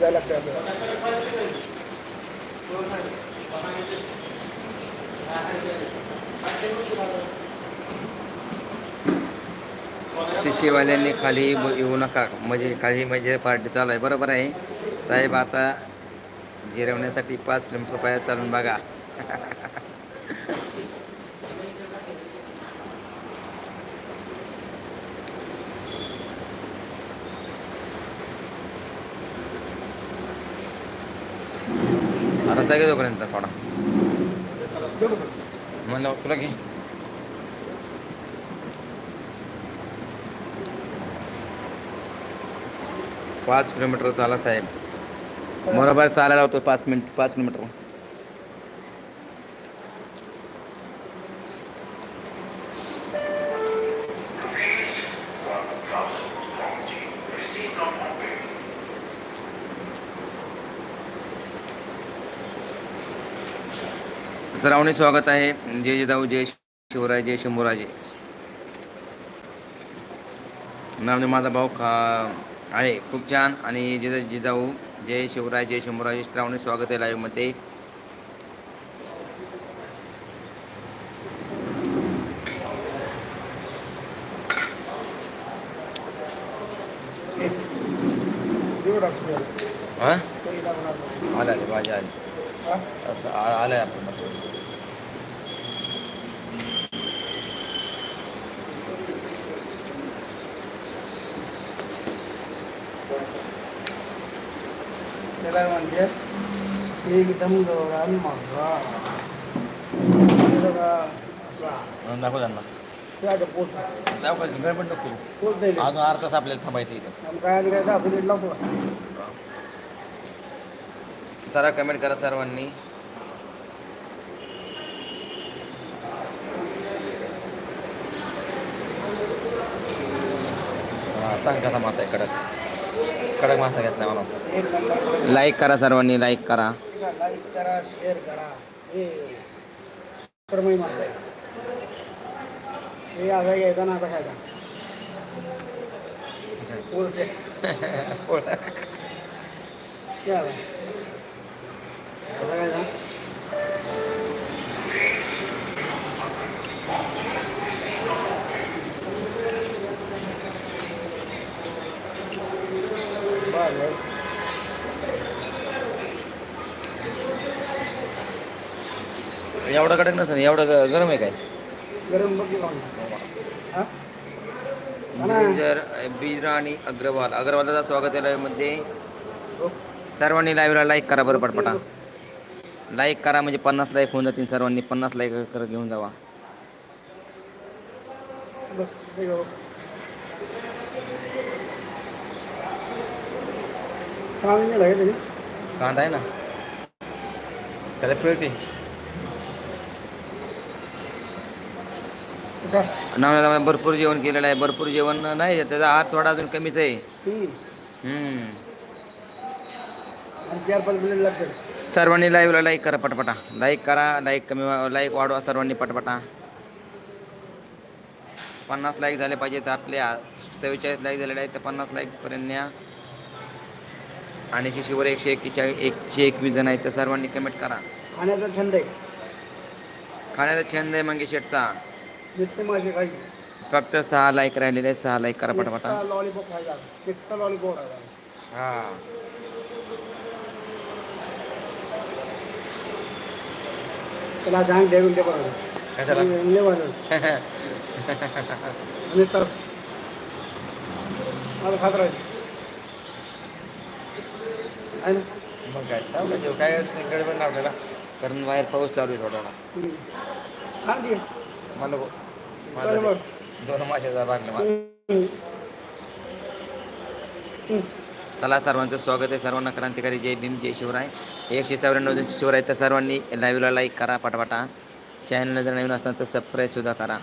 जायला शिशीवाल्यांनी खाली येऊ नका. म्हणजे खाली म्हणजे पार्टी चालू आहे. बरोबर आहे. साहेब आता जिरवण्यासाठी पाच किलोमीटर पाया चालून बघा. रस्ता घेतो जोपर्यंत थोडा. म्हणलं तुला घे. पाच किलोमीटर चाला साहेब. बरोबर चालायला होतो पाच मिनिट पाच किलोमीटर. सरावणी स्वागत आहे. जय जिजाऊ जय शिवराय जय शंभूराजे. नावने माझा भाऊ खा आहे खूप छान. आणि जिजा जिजाऊ जय शिवराय जय शंभूराजे श्रावणी स्वागत आहे लाईव्हमध्ये एवढं असू द्या. हां तरी लागणार नाही. आले आले भाजी आले हा? असं आ- आलंय आपण त्याला म्हणते एकदम गौरान माझा असा. दाखव त्यांना. सावकाश गडबड नको अजून अर्धा तास आपल्याला थांबायचं इथं. काय काय लावतो. जरा कमेंट करा सर्वांनी. सांग कसा मासा आहे कडक. कडक मासा घेतला मला लाईक करा सर्वांनी लाईक करा. लाईक करा शेअर करा. हे हे असा घ्यायचा ना असा खायचा बोलते हे आला. असा खायचा बरं एवढं कडक नसेल एवढं गरम आहे काय? गरम बघ ना. मेजर बिराणी अग्रवाल. अग्रवालाचं स्वागत आहे live मध्ये. हो. सर्वांनी लाईव्हला लाईक करा बरं पटपटा. लाईक करा म्हणजे पन्नास लाईक होऊन जातील सर्वांनी. पन्नास लाईक घेऊन जावा बघ, हे बघ. कांदा त्याने कांदा आहे ना त्याला फिरते का? भरपूर जेवण केलेलं आहे भरपूर जेवण नाही त्याचा आहार थोडा अजून कमीच आहे हम्म. हम्म. आणि चार पाच मिनिट लागतात सर्वांनी लाईव्हला लाईक करा पटपटा लाईक करा लाईक कमी लाईक वाढवा सर्वांनी पटपटा पन्नास लाईक झाले पाहिजे तर आपल्या चव्वेचाळीस लाईक झालेले आहेत तर पन्नास लाईकपर्यंत न्या आणि शिशीवर एकशे एक्केचाळीस एकशे एकवीस जण आहेत तर सर्वांनी कमेंट करा. खाण्याचा छंद आहे. खाण्याचा छंद आहे मंगे शेटचा. नुसते मासे खायचे. फक्त सहा लाईक राहिलेले आहेत सहा लाईक करा पटपटा. लॉलीपॉप खायचा नुसतं लॉलीपॉप खायचा हा. त्याला सांग ते बरोबर कशाला? मला खात राहायचं. आहे ना? मग काय? लावलं जेव? काय गडबड नाही आपल्याला. कारण बाहेर पाऊस चालू आहे थोडा. मला नको. माझा. दोन माशाचा हम्म. हम्म. चला सर्वांचं स्वागत आहे. सर्वांना क्रांतिकारी जय भीम जय शिवराय. एकशे चौऱ्याण्णव शिवराय तर सर्वांनी लाईव्हला लाईक करा पटापटा. चॅनलला जर नवीन असताना तर सबस्क्राईब सुद्धा करा.